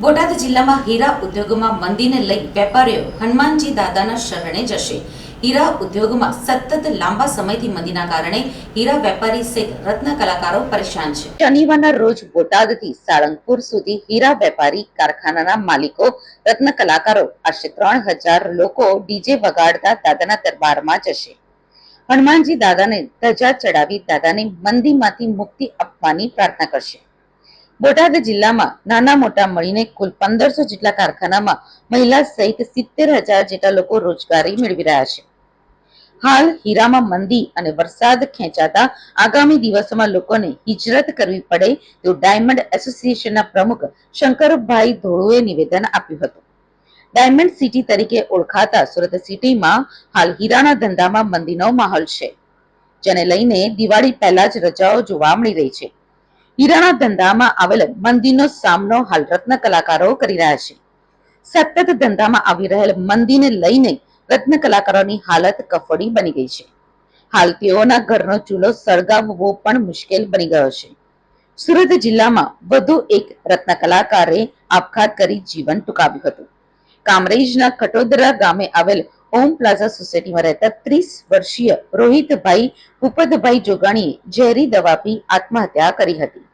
બોટાદ જિલ્લામાં હીરા ઉદ્યોગમાં મંદીને લઈ વેપારીઓ હનુમાનજી દાદાના શરણે જશે. હીરા ઉદ્યોગમાં સતત લાંબા સમયથી મંદીના કારણે હીરા વેપારી સહિત રત્ન કલાકારો પરેશાન છે. શનિવારના રોજ બોટાદથી સાળંગપુર સુધી હીરા વેપારી કારખાનાના માલિકો, રત્ન કલાકારો, આશરે ત્રણ હજાર લોકો ડીજે વગાડતા દાદાના દરબારમાં જશે. હનુમાનજી દાદાને ધજા ચડાવી દાદાને મંદીમાંથી મુક્તિ આપવાની પ્રાર્થના કરશે. બોટાદ જિલ્લામાં નાના મોટા મળીને કુલ પંદરસો જેટલા કારખાનામાં મહિલા સહિત સિત્તેર હજાર જેટલા લોકો રોજગારી મેળવી રહ્યા છે. હાલ હીરામાં મંદી અને વરસાદ ખેંચાતા આગામી દિવસોમાં લોકોને હિજરત કરવી પડે તો ડાયમંડ એસોસિએશનના પ્રમુખ શંકરભાઈ ધોળુએ નિવેદન આપ્યું હતું. ડાયમંડ સિટી તરીકે ઓળખાતા સુરત સિટીમાં હાલ હીરાના ધંધામાં મંદીનો માહોલ છે, જેને લઈને દિવાળી પહેલા જ રજાઓ જોવા મળી રહી છે. હીરાના ધંધામાં આવેલ મંદીનો સામનો હાલ રત્ન કલાકારો કરી રહ્યા છે. સતત ધંધામાં આવી રહેલ મંદીને લઈને રત્ન કલાકારોની હાલત કફોડી બની ગઈ છે. હાલ તેઓના ઘરનો ચૂલો સળગાવવો પણ મુશ્કેલ બની ગયો છે. સુરત જિલ્લામાં વધુ એક રત્ન કલાકારે આપઘાત કરી જીવન ટૂંકાવ્યું હતું. કામરેજના કટોદરા ગામે આવેલ ઓમ પ્લાઝા સોસાયટીમાં રહેતા ત્રીસ વર્ષીય રોહિતભાઈ, ભૂપતભાઈ જોગાણીએ ઝેરી દવા પી આત્મહત્યા કરી હતી.